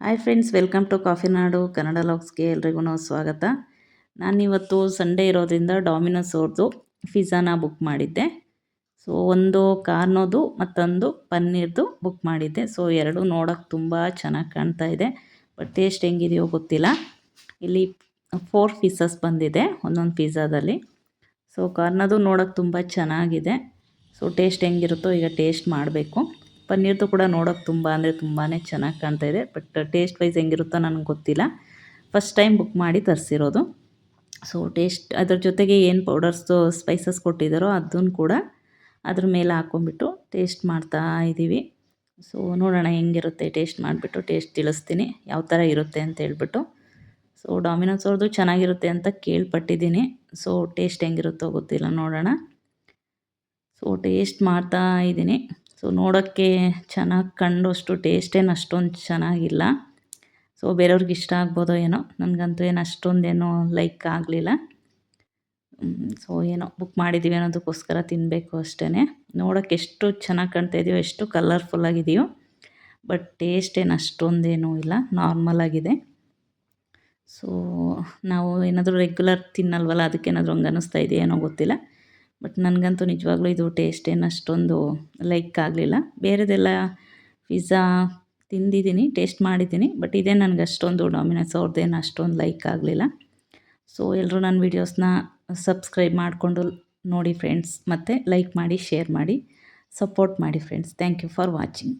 Hi friends welcome to coffee ನಾಡು ಕನ್ನಡ ಲಾಗ್ಸ್ಗೆ ಎಲ್ರಿಗೂ ಸ್ವಾಗತ. ನಾನಿವತ್ತು ಸಂಡೇ ಇರೋದ್ರಿಂದ ಡಾಮಿನೋಸ್ ಅವ್ರದ್ದು ಪಿಜ್ಜಾನ ಬುಕ್ ಮಾಡಿದ್ದೆ. ಸೊ ಒಂದು ಕಾರ್ನೋದು, ಮತ್ತೊಂದು ಪನ್ನೀರ್ದು ಬುಕ್ ಮಾಡಿದ್ದೆ. ಸೊ ಎರಡು ನೋಡೋಕ್ಕೆ ತುಂಬ ಚೆನ್ನಾಗಿ ಕಾಣ್ತಾ ಇದೆ. ಬಟ್ ಟೇಸ್ಟ್ ಹೆಂಗಿದೆಯೋ ಗೊತ್ತಿಲ್ಲ. ಇಲ್ಲಿ ಫೋರ್ ಪೀಸಸ್ ಬಂದಿದೆ ಒಂದೊಂದು ಪಿಜ್ಜಾದಲ್ಲಿ ಸೊ ಕಾರ್ನೋದು ನೋಡೋಕ್ಕೆ ತುಂಬ ಚೆನ್ನಾಗಿದೆ. ಸೊ ಟೇಸ್ಟ್ ಹೆಂಗಿರುತ್ತೋ ಈಗ ಟೇಸ್ಟ್ ಮಾಡಬೇಕು. ಪನ್ನೀರ್ದು ಕೂಡ ನೋಡೋಕೆ ತುಂಬ ಅಂದರೆ ತುಂಬಾ ಚೆನ್ನಾಗಿ ಕಾಣ್ತಾ ಇದೆ. ಬಟ್ ಟೇಸ್ಟ್ ವೈಸ್ ಹೆಂಗಿರುತ್ತೋ ನನಗೆ ಗೊತ್ತಿಲ್ಲ. ಫಸ್ಟ್ ಟೈಮ್ ಬುಕ್ ಮಾಡಿ ತರಿಸಿರೋದು. ಸೊ ಟೇಸ್ಟ್ ಅದ್ರ ಜೊತೆಗೆ ಏನು ಪೌಡರ್ಸು ಸ್ಪೈಸಸ್ ಕೊಟ್ಟಿದ್ದಾರೋ ಅದನ್ನು ಕೂಡ ಅದ್ರ ಮೇಲೆ ಹಾಕ್ಕೊಂಬಿಟ್ಟು ಟೇಸ್ಟ್ ಮಾಡ್ತಾ ಇದ್ದೀವಿ ಸೊ ನೋಡೋಣ ಹೆಂಗಿರುತ್ತೆ ಟೇಸ್ಟ್ ಮಾಡಿಬಿಟ್ಟು ಟೇಸ್ಟ್ ತಿಳಿಸ್ತೀನಿ ಯಾವ ಥರ ಇರುತ್ತೆ ಅಂತ ಹೇಳ್ಬಿಟ್ಟು. ಸೊ ಡಾಮಿನೋಸ್ ಅವ್ರದ್ದು ಚೆನ್ನಾಗಿರುತ್ತೆ ಅಂತ ಕೇಳ್ಪಟ್ಟಿದ್ದೀನಿ. ಸೊ ಟೇಸ್ಟ್ ಹೆಂಗಿರುತ್ತೋ ಗೊತ್ತಿಲ್ಲ, ನೋಡೋಣ. ಸೊ ಟೇಸ್ಟ್ ಮಾಡ್ತಾ ಇದ್ದೀನಿ ಸೊ ನೋಡೋಕ್ಕೆ ಚೆನ್ನಾಗಿ ಕಂಡಷ್ಟು ಟೇಸ್ಟೇನು ಅಷ್ಟೊಂದು ಚೆನ್ನಾಗಿಲ್ಲ. ಸೊ ಬೇರೆಯವ್ರಿಗೆ ಇಷ್ಟ ಆಗ್ಬೋದೋ ಏನೋ, ನನಗಂತೂ ಏನು ಅಷ್ಟೊಂದೇನೋ ಲೈಕ್ ಆಗಲಿಲ್ಲ. ಸೊ ಏನೋ ಬುಕ್ ಮಾಡಿದ್ದೀವಿ ಅನ್ನೋದಕ್ಕೋಸ್ಕರ ತಿನ್ನಬೇಕು ಅಷ್ಟೇ ನೋಡೋಕ್ಕೆ ಎಷ್ಟು ಚೆನ್ನಾಗಿ ಕಾಣ್ತಾ ಇದೆಯೋ, ಎಷ್ಟು ಕಲರ್ಫುಲ್ಲಾಗಿದೆಯೋ ಬಟ್ ಟೇಸ್ಟ್ ಏನು ಅಷ್ಟೊಂದೇನೂ ಇಲ್ಲ ನಾರ್ಮಲಾಗಿದೆ ಸೊ ನಾವು ಏನಾದರೂ ರೆಗ್ಯುಲರ್ ತಿನ್ನಲ್ವಲ್ಲ ಅದಕ್ಕೇನಾದರೂ ಹಂಗೆ ಅನ್ನಿಸ್ತಾ ಇದೆಯೇನೋ ಗೊತ್ತಿಲ್ಲ. ಬಟ್ ನನಗಂತೂ ನಿಜವಾಗ್ಲೂ ಇದು ಟೇಸ್ಟ್ ಏನು ಅಷ್ಟೊಂದು ಲೈಕ್ ಆಗಲಿಲ್ಲ. ಬೇರೆದೆಲ್ಲ ಪಿಜ್ಜಾ ತಿಂದಿದ್ದೀನಿ ಟೇಸ್ಟ್ ಮಾಡಿದ್ದೀನಿ ಬಟ್ ಇದೇ ನನಗೆ ಅಷ್ಟೊಂದು ಡಾಮಿನೋಸ್ ಅವ್ರದ್ದೇನು ಅಷ್ಟೊಂದು ಲೈಕ್ ಆಗಲಿಲ್ಲ. ಸೊ ಎಲ್ಲರೂ ನನ್ನ ವೀಡಿಯೋಸ್ನ ಸಬ್ಸ್ಕ್ರೈಬ್ ಮಾಡಿಕೊಂಡು ನೋಡಿ ಫ್ರೆಂಡ್ಸ್ ಮತ್ತು ಲೈಕ್ ಮಾಡಿ ಶೇರ್ ಮಾಡಿ ಸಪೋರ್ಟ್ ಮಾಡಿ friends thank you for watching